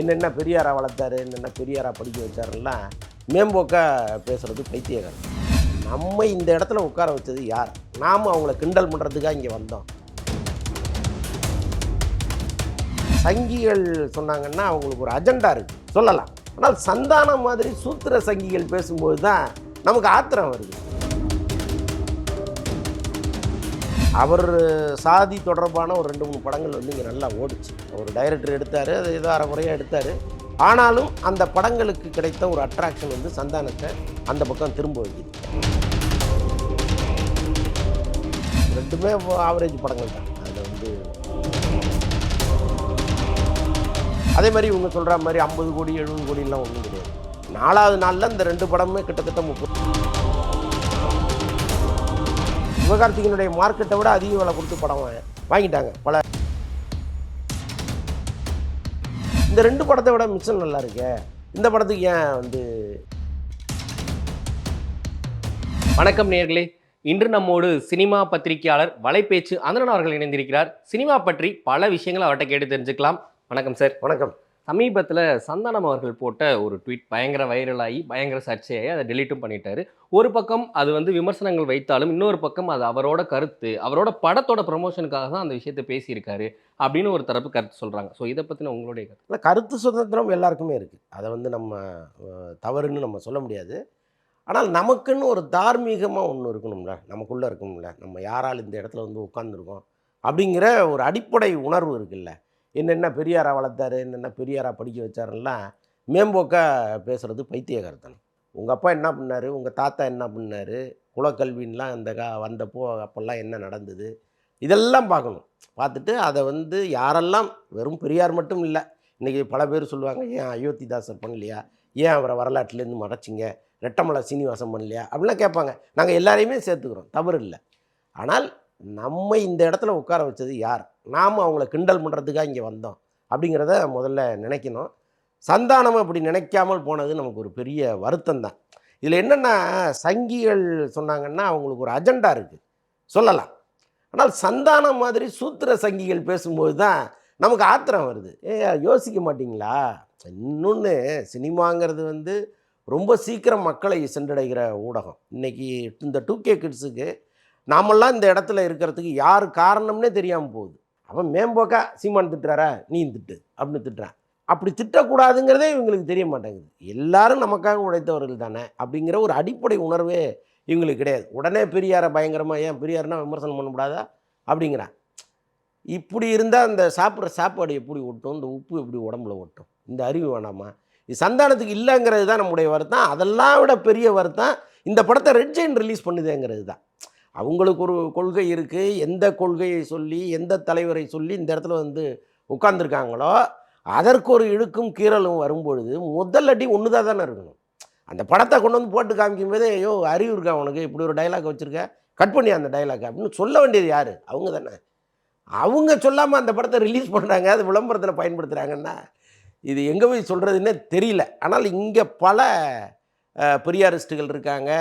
என்னென்ன பெரியாரா வளர்த்தாரு என்னென்ன பெரியாரா படிக்க வச்சாருலாம் மேம்போக்காக பேசுகிறது பைத்தியகாரம் நம்ம இந்த இடத்துல உட்கார வச்சது யார்? நாம் அவங்கள கிண்டல் பண்ணுறதுக்காக இங்கே வந்தோம். சங்கிகள் சொன்னாங்கன்னா அவங்களுக்கு ஒரு அஜெண்டா இருக்குது சொல்லலாம். ஆனால் சந்தானம் மாதிரி சூத்திர சங்கிகள் பேசும்போது தான் நமக்கு ஆத்திரம் வருது. அவர் சாதி தொடர்பான ஒரு ரெண்டு மூணு படங்கள் வந்து இங்கே நல்லா ஓடிச்சு. அவர் டைரக்டர் எடுத்தார் அது ஏதோ அரை முறையாக எடுத்தார். ஆனாலும் அந்த படங்களுக்கு கிடைத்த ஒரு அட்ராக்ஷன் வந்து சந்தானத்தை அந்த பக்கம் திரும்ப வைக்குது. ரெண்டுமே ஆவரேஜ் படங்கள் தான். அதில் வந்து அதே மாதிரி இவங்க சொல்கிற மாதிரி ஐம்பது கோடி எழுபது கோடிலாம் ஒன்றும் கிடையாது. நாலாவது நாளில் இந்த ரெண்டு படமுமே கிட்டத்தட்ட முப்பது சிவகார்த்திகனுடைய மார்க்கெட்டை விட அதிக விலை கொடுத்து படம் வாங்கிட்டாங்க. பல இந்த ரெண்டு படத்தை விட மிச்சம் நல்லா இருக்கே. இந்த படத்துக்கு ஏன் வந்து வணக்கம் நேர்களே. இன்று நம்மோடு சினிமா பத்திரிகையாளர் வலைப்பேச்சு அந்தரன் அவர்கள் இணைந்திருக்கிறார். சினிமா பற்றி பல விஷயங்களை அவர்கிட்ட கேட்டு தெரிஞ்சுக்கலாம். வணக்கம் சார். வணக்கம். சமீபத்தில் சந்தானம் அவர்கள் போட்ட ஒரு ட்வீட் பயங்கர வைரலாகி பயங்கர சர்ச்சையாகி அதை டெலீட்டும் பண்ணிட்டாரு. ஒரு பக்கம் அது வந்து விமர்சனங்கள் வைத்தாலும் இன்னொரு பக்கம் அது அவரோட கருத்து அவரோட படத்தோட ப்ரமோஷனுக்காக தான் அந்த விஷயத்தை பேசியிருக்காரு அப்படின்னு ஒரு தரப்பு கருத்து சொல்கிறாங்க ஸோ இதை பற்றின உங்களுடைய கருத்து? இல்லை கருத்து சுதந்திரம் எல்லாருக்குமே இருக்குது அதை வந்து நம்ம தவறுன்னு நம்ம சொல்ல முடியாது. ஆனால் நமக்குன்னு ஒரு தார்மீகமாக ஒன்று இருக்கணும்ல நமக்குள்ளே இருக்கணும்ல. நம்ம யாரால் இந்த இடத்துல வந்து உட்காந்துருக்கோம் அப்படிங்கிற ஒரு அடிப்படை உணர்வு இருக்குல்ல. என்னென்ன பெரியாரா வளர்த்தாரு என்னென்ன பெரியாரா படிக்க வச்சாருலாம் மேம்போக்காக பேசுகிறது பைத்தியகாரத்தனம். உங்கள் அப்பா என்ன பண்ணார்? உங்கள் தாத்தா என்ன பண்ணார்? குலக்கல்வின்லாம் அந்த கா வந்தப்போ அப்போல்லாம் என்ன நடந்தது? இதெல்லாம் பார்க்கணும். பார்த்துட்டு அதை வந்து யாரெல்லாம் வெறும் பெரியார் மட்டும் இல்லை இன்றைக்கி பல பேர் சொல்லுவாங்க ஏன் அயோத்திதாசர் பண்ணலையா? ஏன் அவரை வரலாற்றுலேருந்து மறைச்சிங்க? ரெட்டமலை சீனிவாசம் பண்ணலையா? அப்படிலாம் கேட்பாங்க. நாங்கள் எல்லாரையுமே சேர்த்துக்கிறோம் தவறு இல்லை. ஆனால் நம்ம இந்த இடத்துல உட்கார வச்சது யார்? நாம் அவங்கள கிண்டல் பண்ணுறதுக்காக இங்கே வந்தோம் அப்படிங்கிறத முதல்ல நினைக்கணும். சந்தானம் அப்படி நினைக்காமல் போனது நமக்கு ஒரு பெரிய வருத்தம் தான். இதில் என்னென்னா சங்கிகள் சொன்னாங்கன்னா அவங்களுக்கு ஒரு அஜெண்டா இருக்குது சொல்லலாம். ஆனால் சந்தானம் மாதிரி சூத்திர சங்கிகள் பேசும்போது தான் நமக்கு ஆத்திரம் வருது. ஏ யோசிக்க மாட்டிங்களா? இன்னொன்று சினிமாங்கிறது வந்து ரொம்ப சீக்கிரம் மக்களை சென்றடைகிற ஊடகம். இன்றைக்கி இந்த டூ கே கிட்ஸுக்கு நாமெல்லாம் இந்த இடத்துல இருக்கிறதுக்கு யார் காரணம்னே தெரியாமல் போகுது. அவன் மேம்போக்கா சீமான் திட்டுறாரா? நீ திட்டு அப்படின்னு திட்டுறான். அப்படி திட்டக்கூடாதுங்கிறதே இவங்களுக்கு தெரிய மாட்டேங்குது. எல்லாரும் நமக்காக உழைத்தவர்கள் தானே அப்படிங்கிற ஒரு அடிப்படை உணர்வே இவங்களுக்கு கிடையாது. உடனே பெரியாரை பயங்கரமாக ஏன் பெரியார்னா விமர்சனம் பண்ணக்கூடாதா? அப்படிங்கிறான். இப்படி இருந்தால் அந்த சாப்பிட்ற சாப்பாடு எப்படி ஒட்டும்? இந்த உப்பு எப்படி உடம்புல ஒட்டும்? இந்த அறிவு வேணாமா? இது சந்தானத்துக்கு இல்லைங்கிறது தான் நம்முடைய வருத்தம். அதெல்லாம் விட பெரிய வருத்தம். இந்த படத்தை ரெட் ஜெயின் ரிலீஸ் பண்ணுதேங்கிறது தான். அவங்களுக்கு ஒரு கொள்கை இருக்குது எந்த கொள்கையை சொல்லி எந்த தலைவரை சொல்லி இந்த இடத்துல வந்து உட்கார்ந்துருக்காங்களோ அதற்கு ஒரு இழுக்கும் கீறலும் வரும்பொழுது முதல் அடி ஒன்று தான் தானே இருக்கணும். அந்த படத்தை கொண்டு வந்து போட்டு காமிக்கும் போதே ஐயோ அறிவு இருக்கா உனக்கு? இப்படி ஒரு டைலாக் வச்சுருக்க? கட் பண்ணி அந்த டைலாக் அப்படின்னு சொல்ல வேண்டியது யார்? அவங்க தானே. அவங்க சொல்லாமல் அந்த படத்தை ரிலீஸ் பண்ணுறாங்க அது விளம்பரத்தில் பயன்படுத்துகிறாங்கன்னா இது எங்கே போய் சொல்கிறதுன்னே தெரியல. ஆனால் இங்கே பல பெரியாரிஸ்ட்டுகள் இருக்காங்க.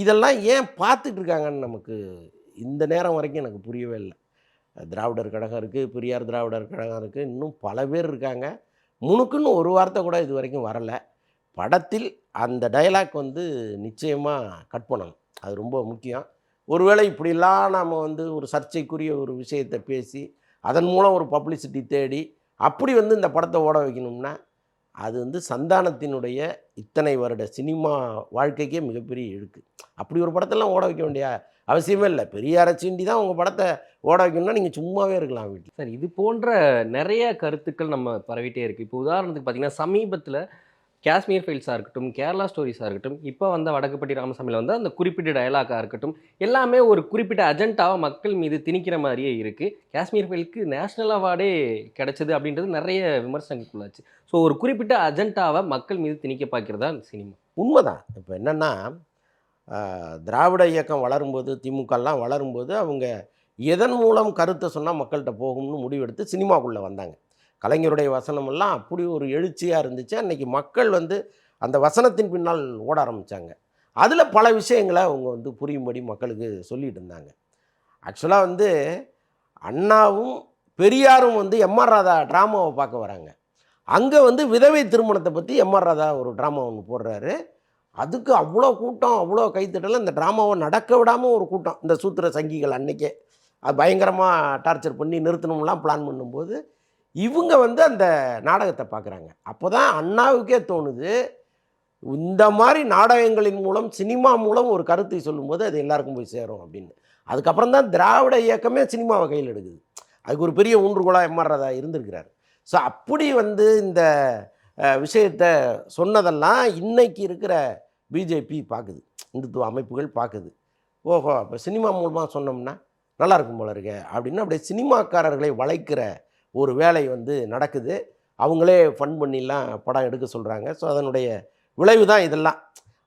இதெல்லாம் ஏன் பார்த்துட்டு இருக்காங்கன்னு நமக்கு இந்த நேரம் வரைக்கும் எனக்கு புரியவே இல்லை. திராவிடர் கழகம் இருக்குது பெரியார் திராவிடர் கழகம் இருக்குது இன்னும் பல பேர் இருக்காங்க. முணுக்குன்னு ஒரு வார்த்தை கூட இது வரைக்கும் வரலை. படத்தில் அந்த டயலாக் வந்து நிச்சயமாக கட் பண்ணணும். அது ரொம்ப முக்கியம். ஒருவேளை இப்படிலாம் நாம் வந்து ஒரு சர்ச்சைக்குரிய ஒரு விஷயத்தை பேசி அதன் மூலம் ஒரு பப்ளிசிட்டி தேடி அப்படி வந்து இந்த படத்தை ஓட வைக்கணும்னா அது வந்து சந்தானத்தினுடைய இத்தனை வருட சினிமா வாழ்க்கைக்கே மிகப்பெரிய இழுக்கு. அப்படி ஒரு படத்தெல்லாம் ஓட வைக்க வேண்டிய அவசியமே இல்லை. பெரிய அரசிண்டி தான் உங்கள் படத்தை ஓட வைக்கணும்னா நீங்கள் சும்மாவே இருக்கலாம் வீட்டில். சார் இது போன்ற நிறைய கருத்துக்கள் நம்ம பரவிட்டே இருக்குது இப்போ உதாரணத்துக்கு பார்த்தீங்கன்னா சமீபத்தில் காஷ்மீர் ஃபைல்ஸாக இருக்கட்டும் கேரளா ஸ்டோரிஸாக இருக்கட்டும் இப்போ வந்த வடக்குப்பட்டி ராமசாமியில் வந்து அந்த குறிப்பிட்ட டயலாக்காக இருக்கட்டும் எல்லாமே ஒரு குறிப்பிட்ட அஜெண்டாவை மக்கள் மீது திணிக்கிற மாதிரியே இருக்குது காஷ்மீர் ஃபைலுக்கு நேஷனல் அவார்டே கிடச்சிது அப்படின்றது நிறைய விமர்சனங்களுக்குள்ளாச்சு. ஸோ ஒரு குறிப்பிட்ட அஜெண்டாவை மக்கள் மீது திணிக்க பார்க்கிறதா சினிமா? உண்மைதான். இப்போ என்னென்னா திராவிட இயக்கம் வளரும்போது திமுகலாம் வளரும்போது அவங்க எதன் மூலம் கருத்தை சொன்னால் மக்கள்கிட்ட போகும்னு முடிவெடுத்து சினிமாக்குள்ளே வந்தாங்க. கலைஞருடைய வசனமெல்லாம் அப்படி ஒரு எழுச்சியாக இருந்துச்சு. அன்றைக்கி மக்கள் வந்து அந்த வசனத்தின் பின்னால் ஓட ஆரம்பித்தாங்க அதில் பல விஷயங்களை அவங்க வந்து புரியும்படி மக்களுக்கு சொல்லிகிட்டு இருந்தாங்க. ஆக்சுவலாக வந்து அண்ணாவும் பெரியாரும் வந்து எம்ஆர் ராதா ட்ராமாவை பார்க்க வராங்க. அங்கே வந்து விதவை திருமணத்தை பற்றி எம்ஆர் ராதா ஒரு ட்ராமா ஒன்று போடுறாரு. அதுக்கு அவ்வளோ கூட்டம் அவ்வளோ கைத்தட்டலாம் இந்த ட்ராமாவை நடக்க விடாமல் ஒரு கூட்டம். இந்த சூத்திர சங்கிகள் அன்னைக்கே. அது பயங்கரமாக டார்ச்சர் பண்ணி நிறுத்தணும்லாம் பிளான் பண்ணும்போது இவங்க வந்து அந்த நாடகத்தை பார்க்குறாங்க. அப்போ தான் அண்ணாவுக்கே தோணுது இந்த மாதிரி நாடகங்களின் மூலம் சினிமா மூலம் ஒரு கருத்தை சொல்லும்போது அது எல்லாருக்கும் போய் சேரும் அப்படின்னு. அதுக்கப்புறம் தான் திராவிட இயக்கமே சினிமாவை கையில் எடுக்குது. அதுக்கு ஒரு பெரிய ஊன்றுகோலாக எம்ஆர் ராதா இருந்திருக்கிறார். ஸோ அப்படி வந்து இந்த விஷயத்தை சொன்னதெல்லாம் இன்னைக்கு இருக்கிற பிஜேபி பார்க்குது இந்துத்துவ அமைப்புகள் பார்க்குது ஓஹோ இப்போ சினிமா மூலமாக சொன்னோம்னா நல்லா இருக்கும் போல இருக்க அப்படின்னு அப்படியே சினிமாக்காரர்களை வளைக்கிற ஒரு வேலை வந்து நடக்குது. அவங்களே ஃபன் பண்ணிலாம் படம் எடுக்க சொல்கிறாங்க ஸோ அதனுடைய விளைவு தான் இதெல்லாம்.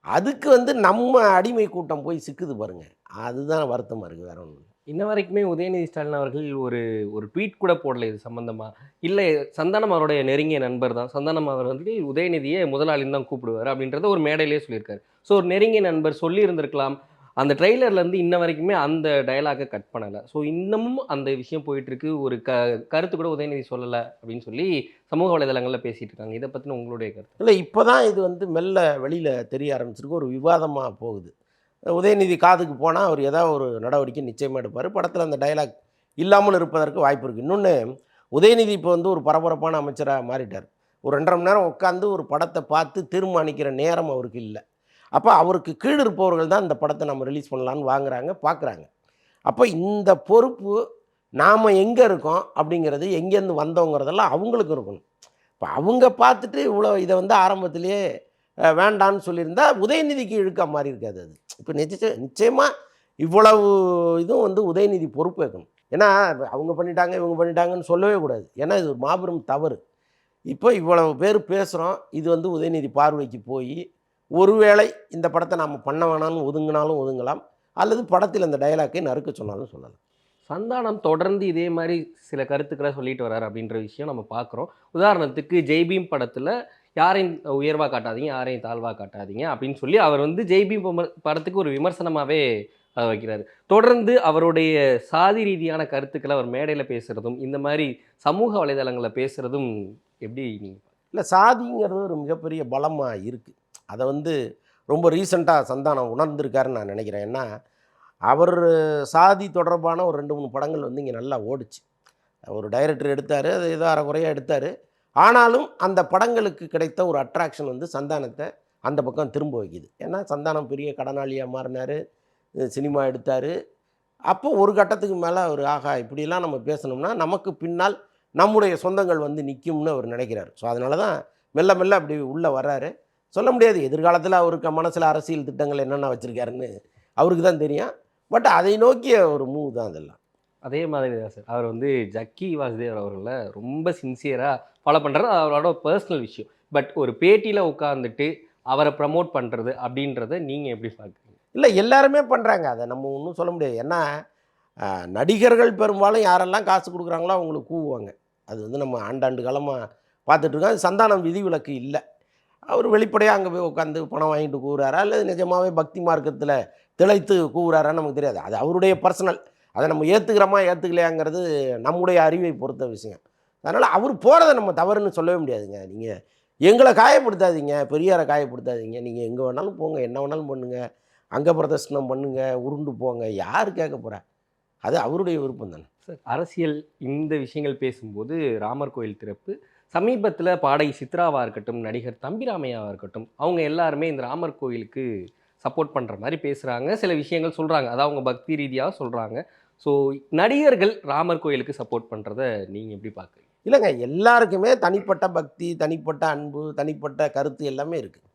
அதுக்கு வந்து நம்ம அடிமை கூட்டம் போய் சிக்குது பாருங்கள் அதுதான் வருத்தமாக இருக்குது வேற ஒன்றும் இன்ன வரைக்குமே உதயநிதி ஸ்டாலின் அவர்கள் ஒரு ஒரு ட்வீட் கூட போடல இது சம்மந்தமாக இல்லை சந்தானம் அவருடைய நெருங்கிய நண்பர் தான். சந்தானம் அவர் வந்து உதயநிதியை முதலாளின்னு தான் கூப்பிடுவார் அப்படின்றத ஒரு மேடையிலே சொல்லியிருக்காரு. ஸோ ஒரு நெருங்கிய நண்பர் சொல்லியிருந்திருக்கலாம். அந்த ட்ரெய்லர்லேருந்து இன்ன வரைக்குமே அந்த டயலாகை கட் பண்ணலை. ஸோ இன்னமும் அந்த விஷயம் போயிட்டுருக்கு. ஒரு க கருத்து கூட உதயநிதி சொல்லலை அப்படின்னு சொல்லி சமூக வலைதளங்களில் பேசிகிட்டு இருக்காங்க. இதை பற்றின உங்களுடைய கருத்து? இல்லை இப்போ தான் இது வந்து மெல்ல வெளியில் தெரிய ஆரம்பிச்சிருக்கு. ஒரு விவாதமாக போகுது. உதயநிதி காதுக்கு போனால் அவர் ஏதாவது ஒரு நடவடிக்கை நிச்சயமாக எடுப்பார். படத்தில் அந்த டைலாக் இல்லாமல் இருப்பதற்கு வாய்ப்பு இருக்குது இன்னொன்று உதயநிதி இப்போ வந்து ஒரு பரபரப்பான அமைச்சராக மாறிட்டார். ஒரு ரெண்டரை மணி நேரம் உட்காந்து ஒரு படத்தை பார்த்து தீர்மானிக்கிற நேரம் அவருக்கு இல்லை. அப்போ அவருக்கு கீழ் இருப்பவர்கள் தான் இந்த படத்தை நம்ம ரிலீஸ் பண்ணலான்னு வாங்குறாங்க பார்க்குறாங்க அப்போ இந்த பொறுப்பு நாம் எங்கே இருக்கோம் அப்படிங்கிறது எங்கேருந்து வந்தோங்கிறதெல்லாம் அவங்களுக்கு இருக்கணும். இப்போ அவங்க பார்த்துட்டு இவ்வளோ இதை வந்து ஆரம்பத்திலேயே வேண்டான்னு சொல்லியிருந்தா உதயநிதிக்கு இழுக்க மாதிரி இருக்காது அது. இப்போ நிச்சய நிச்சயமாக இவ்வளவு இதுவும் வந்து உதயநிதி பொறுப்பேற்கணும் ஏன்னா அவங்க பண்ணிட்டாங்க இவங்க பண்ணிட்டாங்கன்னு சொல்லவே கூடாது. ஏன்னா இது ஒரு மாபெரும் தவறு. இப்போ இவ்வளவு பேர் பேசுகிறோம் இது வந்து உதயநிதி பார்வைக்கு போய் ஒருவேளை இந்த படத்தை நாம் பண்ண வேணாம்னு ஒதுங்கினாலும் ஒதுங்கலாம் அல்லது படத்தில் அந்த டயலாக்கை நறுக்க சொன்னாலும் சொல்லலாம். சந்தானம் தொடர்ந்து இதே மாதிரி சில கருத்துக்களை சொல்லிட்டு வர்றாரு அப்படின்ற விஷயம் நம்ம பார்க்குறோம். உதாரணத்துக்கு ஜெய்பீம் படத்தில் யாரையும் உயர்வாக காட்டாதீங்க யாரையும் தாழ்வாக காட்டாதீங்க அப்படின்னு சொல்லி அவர் வந்து ஜெய்பி படத்துக்கு ஒரு விமர்சனமாகவே அதை தொடர்ந்து அவருடைய சாதி ரீதியான கருத்துக்களை அவர் மேடையில் பேசுகிறதும் இந்த மாதிரி சமூக வலைதளங்களில் பேசுகிறதும் எப்படி நீங்கள் இல்லை சாதிங்கிறது ஒரு மிகப்பெரிய பலமாக இருக்குது அதை வந்து ரொம்ப ரீசண்டாக சந்தானம் உணர்ந்திருக்காருன்னு நான் நினைக்கிறேன். ஏன்னா அவர் சாதி தொடர்பான ஒரு ரெண்டு மூணு படங்கள் வந்து இங்கே நல்லா ஓடிச்சு. ஒரு டைரக்டர் எடுத்தார் அது ஏதோ அரைக்குறையாக எடுத்தார். ஆனாலும் அந்த படங்களுக்கு கிடைத்த ஒரு அட்ராக்ஷன் வந்து சந்தானத்தை அந்த பக்கம் திரும்ப வைக்குது. ஏன்னா சந்தானம் பெரிய கடனாளியாக மாறினார் சினிமா எடுத்தார். அப்போ ஒரு கட்டத்துக்கு மேலே அவர் ஆகா இப்படிலாம் நம்ம பேசணும்னா நமக்கு பின்னால் நம்முடைய சொந்தங்கள் வந்து நிற்கும்னு அவர் நினைக்கிறார். ஸோ அதனால தான் மெல்ல மெல்ல அப்படி உள்ளே வர்றாரு. சொல்ல முடியாது எதிர்காலத்தில் அவருக்கு மனசில் அரசியல் திட்டங்கள் என்னென்ன வச்சுருக்காருன்னு அவருக்கு தான் தெரியும். பட் அதை நோக்கிய ஒரு மூவ் தான் அதெல்லாம். அதே மாதிரி தான் சார். அவர் வந்து ஜக்கி வாசுதேவர் அவர்களை ரொம்ப சின்சியராக ஃபாலோ பண்ணுறது அவரோட பர்சனல் விஷயம். பட் ஒரு பேட்டியில் உட்காந்துட்டு அவரை ப்ரமோட் பண்ணுறது அப்படின்றத நீங்கள் எப்படி பார்க்குறீங்க? இல்லை எல்லாருமே பண்ணுறாங்க அதை நம்ம ஒன்றும் சொல்ல முடியாது. ஏன்னா நடிகர்கள் பெரும்பாலும் யாரெல்லாம் காசு கொடுக்குறாங்களோ அவங்களுக்கு கூவுவாங்க. அது வந்து நம்ம ஆண்டாண்டு காலமாக பார்த்துட்ருக்கோம் அது சந்தானம் விதிவிலக்கு இல்லை. அவர் வெளிப்படையாக அங்கே போய் உட்காந்து பணம் வாங்கிட்டு கூவுறாரா? அல்லது நிஜமாவே பக்தி மார்க்கத்தில் திளைத்து கூவுறாரான்னு நமக்கு தெரியாது. அது அவருடைய பர்சனல் அதை நம்ம ஏற்றுக்கிறோமா ஏற்றுக்கலையாங்கிறது நம்முடைய அறிவை பொறுத்த விஷயம். அதனால் அவர் போகிறத நம்ம தவறுன்னு சொல்லவே முடியாதுங்க. நீங்கள் எங்களை காயப்படுத்தாதீங்க பெரியாரை காயப்படுத்தாதீங்க. நீங்கள் எங்கே வேணாலும் போங்க என்ன வேணாலும் பண்ணுங்கள் அங்க பிரதர்ஷனம் பண்ணுங்கள் உருண்டு போங்க யார் கேட்க போகிறா அது அவருடைய விருப்பம் தானே. சார் அரசியல் இந்த விஷயங்கள் பேசும்போது ராமர் கோயில் திறப்பு சமீபத்தில் பாடகி சித்ராவாக இருக்கட்டும் நடிகர் தம்பிராமையாவாக இருக்கட்டும் அவங்க எல்லாருமே இந்த ராமர் கோயிலுக்கு சப்போர்ட் பண்ணுற மாதிரி பேசுகிறாங்க சில விஷயங்கள் சொல்கிறாங்க அதாவது அவங்க பக்தி ரீதியாக சொல்கிறாங்க ஸோ நடிகர்கள் ராமர் கோயிலுக்கு சப்போர்ட் பண்ணுறத நீங்கள் எப்படி பார்க்குறீங்க? இல்லைங்க எல்லாருக்குமே தனிப்பட்ட பக்தி தனிப்பட்ட அன்பு தனிப்பட்ட கருத்து எல்லாமே இருக்குது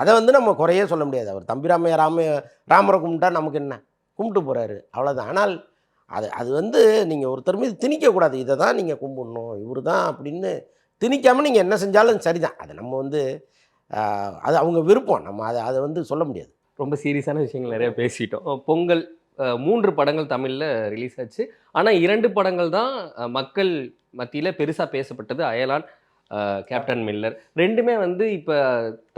அதை வந்து நம்ம குறையே சொல்ல முடியாது. அவர் தம்பிராமையா ராம ராமரை கும்பிட்டா நமக்கு என்ன? கும்பிட்டு போகிறாரு அவ்வளோதான் ஆனால் அது அது வந்து நீங்கள் ஒருத்தர் மீது திணிக்கக்கூடாது. இதை தான் நீங்கள் கும்பிடணும். இவர் தான் அப்படின்னு திணிக்காமல் நீங்கள் என்ன செஞ்சாலும் சரிதான். அது நம்ம வந்து அது அவங்க விருப்பம். நம்ம அதை அதை வந்து சொல்ல முடியாது. ரொம்ப சீரியஸான விஷயங்கள் நிறைய பேசிட்டோம். பொங்கல் மூன்று படங்கள் தமிழில் ரிலீஸ் ஆச்சு. ஆனால் இரண்டு படங்கள் தான் மக்கள் மத்தியில் பெருசாக பேசப்பட்டது. Ayalaan captain Miller. ரெண்டுமே வந்து இப்போ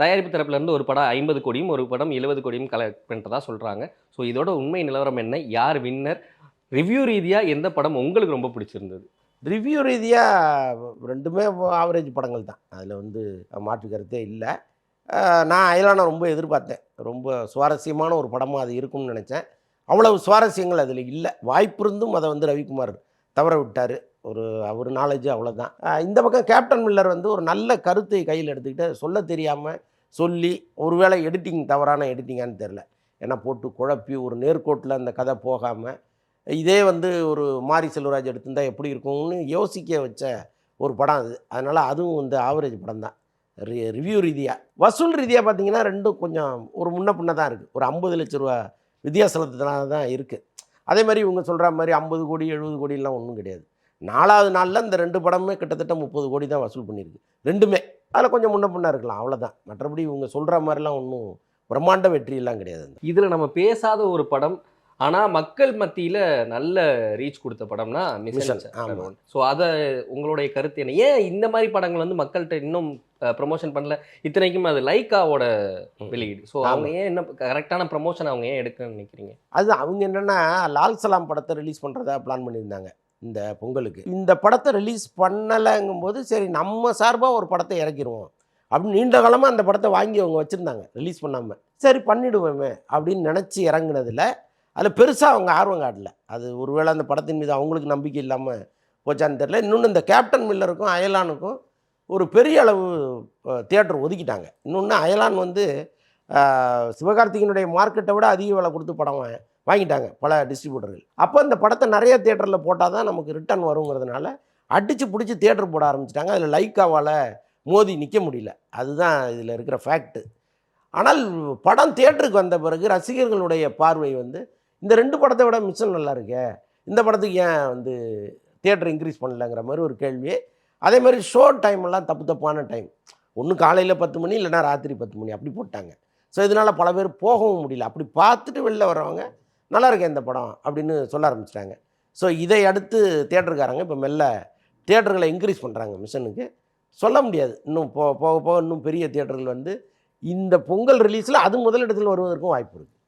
தயாரிப்பு தரப்புலேருந்து ஒரு படம் ஐம்பது கோடியும் ஒரு படம் எழுபது கோடியும் கலெக்ட் பண்ணுறதா சொல்கிறாங்க ஸோ இதோட உண்மை நிலவரம் என்ன? யார் வின்னர் ரிவ்யூ ரீதியாக எந்த படம் உங்களுக்கு ரொம்ப பிடிச்சிருந்தது? ரிவ்யூ ரீதியாக ரெண்டுமே ஆவரேஜ் படங்கள் தான். அதில் வந்து மாற்று கருத்தே இல்லை நான் அயலானை ரொம்ப எதிர்பார்த்தேன். ரொம்ப சுவாரஸ்யமான ஒரு படமாக அது இருக்கும்னு நினச்சேன். அவ்வளவு சுவாரஸ்யங்கள் அதில் இல்லை. வாய்ப்பிருந்தும் அதை வந்து ரவிக்குமார் தவற விட்டார். ஒரு அவர் நாலேஜு அவ்வளோதான் இந்த பக்கம் கேப்டன் மில்லர் வந்து ஒரு நல்ல கருத்தை கையில் எடுத்துக்கிட்டு சொல்ல தெரியாமல் சொல்லி ஒருவேளை எடிட்டிங் தவறான எடிட்டிங்கான்னு தெரில ஏன்னா போட்டு குழப்பி ஒரு நேர்கோட்டில் அந்த கதை போகாமல் இதே வந்து ஒரு மாரி செல்வராஜ் எடுத்திருந்தா எப்படி இருக்கும்னு யோசிக்க வச்ச ஒரு படம் அது. அதனால் அதுவும் வந்து ஆவரேஜ் படம் தான். ரிவ்யூ ரீதியாக வசூல் ரீதியாக பார்த்தீங்கன்னா ரெண்டும் கொஞ்சம் ஒரு முன்ன பின்ன தான் இருக்குது ஒரு ஐம்பது லட்ச ரூபா வித்தியாசத்தினால தான் இருக்குது அதே மாதிரி இவங்க சொல்கிற மாதிரி ஐம்பது கோடி எழுபது கோடிலாம் ஒன்றும் கிடையாது. நாலாவது நாளில் இந்த ரெண்டு படமுமே கிட்டத்தட்ட முப்பது கோடி தான் வசூல் பண்ணியிருக்கு. ரெண்டுமே. அதில் கொஞ்சம் முன்ன பின்ன இருக்கலாம் அவ்வளோதான் மற்றபடி இவங்க சொல்கிற மாதிரிலாம் ஒன்றும் பிரம்மாண்ட வெற்றியெல்லாம் கிடையாது இதுல நம்ம பேசாத ஒரு படம் ஆனா மக்கள் மத்தியில நல்ல ரீச் கொடுத்த படம்னா மிஷன். ஸோ அதை உங்களுடைய கருத்து என்ன? ஏன் இந்த மாதிரி படங்கள் வந்து மக்கள்கிட்ட இன்னும் ப்ரமோஷன் பண்ணல. இத்தனைக்கும் அது லைக்காவோட வெளியீடு. ஸோ அவங்க ஏன் என்ன கரெக்டான ப்ரமோஷன் அவங்க ஏன் எடுக்கணும்னு நினைக்கிறீங்க? அது அவங்க என்னென்னா லால் சலாம் படத்தை ரிலீஸ் பண்ணுறதா பிளான் பண்ணியிருந்தாங்க இந்த பொங்கலுக்கு. இந்த படத்தை ரிலீஸ் பண்ணலைங்கும்போது சரி நம்ம சார்பாக ஒரு படத்தை இறக்கிடுவோம் அப்படின்னு நீண்ட காலமாக அந்த படத்தை வாங்கி அவங்க வச்சுருந்தாங்க ரிலீஸ் பண்ணாமல் சரி பண்ணிடுவோமே அப்படின்னு நினச்சி இறங்குனதில் அதில் பெருசாக அவங்க ஆர்வம் காட்டல. அது ஒருவேளை அந்த படத்தின் மீது அவங்களுக்கு நம்பிக்கை இல்லாமல் போச்சான்னு தெரில இன்னொன்று இந்த கேப்டன் மில்லருக்கும் அயலானுக்கும் ஒரு பெரிய அளவு தியேட்டர் ஒதுக்கிட்டாங்க. இன்னொன்று அயலான் வந்து சிவகார்த்திகனுடைய மார்க்கெட்டை விட அதிக விலை கொடுத்து படம் வாங்கிட்டாங்க பல டிஸ்ட்ரிபியூட்டர்கள். அப்போ இந்த படத்தை நிறைய தேட்டரில் போட்டால் தான் நமக்கு ரிட்டர்ன் வருங்கிறதுனால அடித்து பிடிச்சி தேட்டர் போட ஆரம்பிச்சிட்டாங்க. அதில் லைக்காவால் மோதி நிற்க முடியல. அதுதான் இதில் இருக்கிற ஃபேக்ட்டு ஆனால் படம் தேட்டருக்கு வந்த பிறகு ரசிகர்களுடைய பார்வை வந்து இந்த ரெண்டு படத்தை விட மிச்சம் நல்லா இருக்கே இந்த படத்துக்கு ஏன் வந்து தேட்டர் இன்க்ரீஸ் பண்ணலங்கிற மாதிரி ஒரு கேள்வி அதே மாதிரி ஷோ டைம் எல்லாம் தப்பு தப்பான டைம் ஒன்று காலையில் பத்து மணி இல்லைன்னா ராத்திரி பத்து மணி அப்படி போட்டாங்க. ஸோ இதனால் பல பேர் போகவும் முடியல. அப்படி பார்த்துட்டு வெளில வர்றவங்க நல்லா இருக்கேன் இந்த படம் அப்படின்னு சொல்ல ஆரம்பிச்சிட்டாங்க. ஸோ இதை அடுத்து தேட்டருக்காரங்க இப்போ மெல்ல தேட்டர்களை இன்க்ரீஸ் பண்ணுறாங்க மிஷனுக்கு. சொல்ல முடியாது. இன்னும் போ போக போக இன்னும் பெரிய தேட்டர்கள் வந்து இந்த பொங்கல் ரிலீஸில் அது முதலிடத்தில் வருவதற்கும் வாய்ப்பு இருக்குது